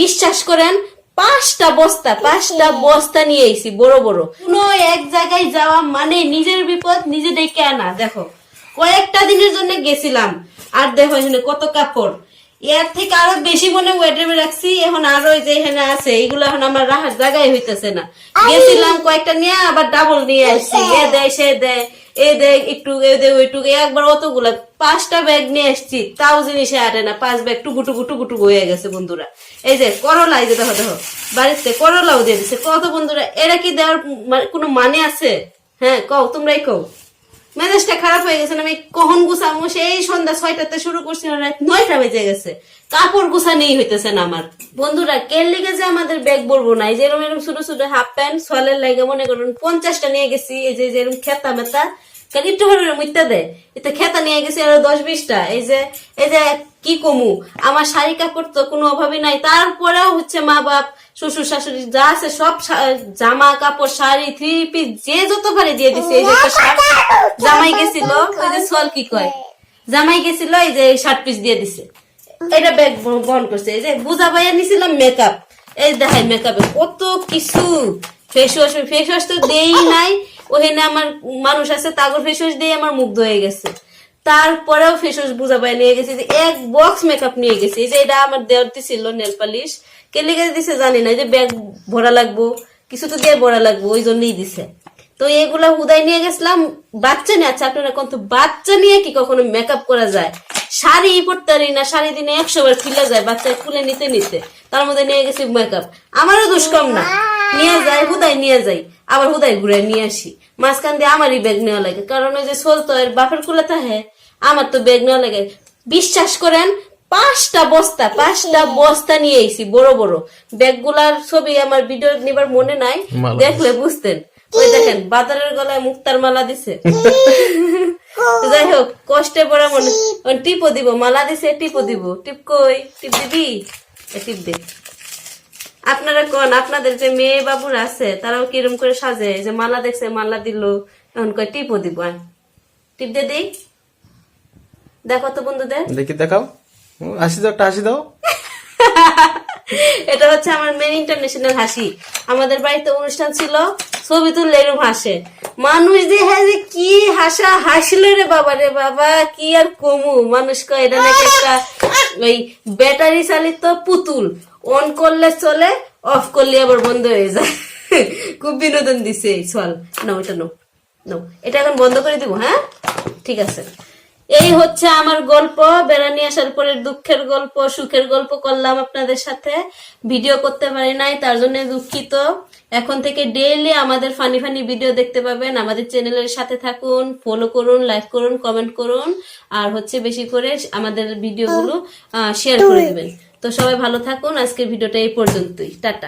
বিশ্বাস করেন, পাঁচটা বস্তা পাঁচটা বস্তা নিয়ে এসি বড় বড়। কোনো এক জায়গায় যাওয়া মানে নিজের বিপদ, নিজে ডেকে আনা। দেখো, কয়েকটা দিনের জন্য গেছিলাম। আর দেখো এখানে কত কাপড়। এর থেকে আরও বেশি মনে ওয়েড্রেবে রাখছি এখন আরও যে এখানে আছে এগুলো এখন আমার রাখার জায়গায় হইতেছে না। গেছিলাম কয়েকটা নিয়ে আবার ডাবল নিয়ে আসছি। এ দেয় সে দেয় এ দেয় একটু এ দেয় ওইটুকু। একবার অতগুলা পাঁচটা ব্যাগ নিয়ে আসছি তাও জিনিসে আটে না। পাঁচ ব্যাগ টুকু টুকু টুকু টুকু হয়ে গেছে বন্ধুরা। এই যে করলা এই যে দেখো দেখো বাড়িতে করলাও দিয়ে দিচ্ছে কত বন্ধুরা এরা কি দেওয়ার কোনো মানে আছে? হ্যাঁ কও তোমরাই কও। মেজাজটা খারাপ হয়ে গেছে আমি কখন গুছামো সেই সন্ধ্যা ছয়টাতে শুরু করছি রাত নয়টা বেজে গেছে। কাপড় গুছা নেই হইতেছে না আমার। বন্ধুরা কেন লিগে যে আমাদের ব্যাগ বলব না? এই যেরকম এরকম ছোট ছোট হাফ প্যান্ট সোয়ালের লাগে মনে করুন পঞ্চাশটা নিয়ে গেছি, এই যে যেরকম খেতা মেতা কেন একটু করে মুইতে দেয় খেতা নিয়ে গেছি আরও দশ বিশটা। এই যে এই যে কি কমু? আমার শাড়ি কাপড় তো কোনো অভাবই নাই। তারপরেও হচ্ছে মা বাপ, শ্বশুর শাশুড়ি যা আছে সব জামা কাপড়, শাড়ি, থ্রি পিস, যে যত পারে দিয়ে দিছে, এই যে জামাই গেছিল, ওই যে সোয়াল কি কয়? জামাই গেছিল, এই যে শার্ট পিস দিয়ে দিছে। এটা ব্যাগ বহন করছে। এই যে বুঝা বাইয়া নিছিলাম মেকআপ এই দেখাই মেকআপে কত কিছু। ফেস ওয়াশ ফেস ওয়াশ তো দেই নাই। ওখানে আমার মানুষ আছে, তাগর ফেস ওয়াশ দিয়ে আমার মুগ্ধ হয়ে গেছে। তারপরেও ফেস ওয়াশ বুঝা পাই নিয়ে গেছি যে এক বক্স মেকআপ নিয়ে গেছি। যে এটা আমার দেওয়ার ছিল নেল পালিশ কে লিখে দিছে জানি না যে ব্যাগ ভরা লাগবো, কিছু তো দিয়ে ভরা লাগবো, ওই জন্যই দিছে। তো এগুলা হুদাই নিয়ে গেছিলাম, বাচ্চা নিয়ে আচ্ছা আপনারা কোন বাচ্চা নিয়ে কি কখনো মেকআপ করা যায়? শাড়ি পরতে পারি না, শাড়ি দিনে একশো বার খুলে যায় বাচ্চা খুলে নিতে নিতে। তার মধ্যে নিয়ে গেছি মেকআপ আমারও দুষ্কম না। নিয়ে যায় হুদাই নিয়ে যাই আবার হুদাই ঘুরে নিয়ে আসি। মাঝখান দিয়ে আমারই ব্যাগ নেওয়া লাগে কারণ ওই যে সোলতো এর বাপের কুলে থাকে আমার তো ব্যাগ নেওয়া লাগে। বিশ্বাস করেন পাঁচটা বস্তা পাঁচটা বস্তা নিয়ে এসি বড় বড়। ব্যাগগুলার ছবি আমার ভিডিও নিবার মনে নাই দেখলে বুঝতেন। ওই দেখেন বাজারের গলায় মুক্তার মালা দিছে। যাই হোক কষ্টে পড়া মনে টিপও দিব মালা দিছে টিপও দিব। টিপ কই? টিপ দিবি? টিপ দে। আপনারা কোন? আপনাদের যে মেয়ে বাবুর আছে তারাও কিরম করে সাজে? যে মালা দেখছে মালা দিল এখন কয় টিপও দিব টিপ দে দিই। দেখো তো বন্ধুদের। দেখি দেখাও। আসি হাসি দাও হাসি দাও। এটা হচ্ছে আমার মেন ইন্টারন্যাশনাল হাসি। আমাদের বাড়িতে অনুষ্ঠান ছিল ছবি তুললে এরকম হাসে। মানুষ যে হ্যাঁ যে কি হাসা হাসলো রে বাবা রে বাবা, কি আর কমু? মানুষ কয়, এটা নাকি একটা ওই ব্যাটারি চালিত পুতুল। অন করলে চলে অফ করলে আবার বন্ধ হয়ে যায়। খুব বিনোদন দিছে চল। নাও, এটা নাও নাও। এটা এখন বন্ধ করে দিব হ্যাঁ? ঠিক আছে। এই হচ্ছে আমার গল্প। বেড়ানি আসার পরে দুঃখের গল্প সুখের গল্প করলাম আপনাদের সাথে। ভিডিও করতে পারি নাই তার জন্য দুঃখিত। এখন থেকে ডেইলি আমাদের ফানি ফানি ভিডিও দেখতে পাবেন। আমাদের চ্যানেলের সাথে থাকুন ফলো করুন লাইক করুন কমেন্ট করুন। আর হচ্ছে বেশি করে আমাদের ভিডিওগুলো শেয়ার করে দেবেন। তো সবাই ভালো থাকুন। আজকের ভিডিওটা এই পর্যন্তই। টাটা।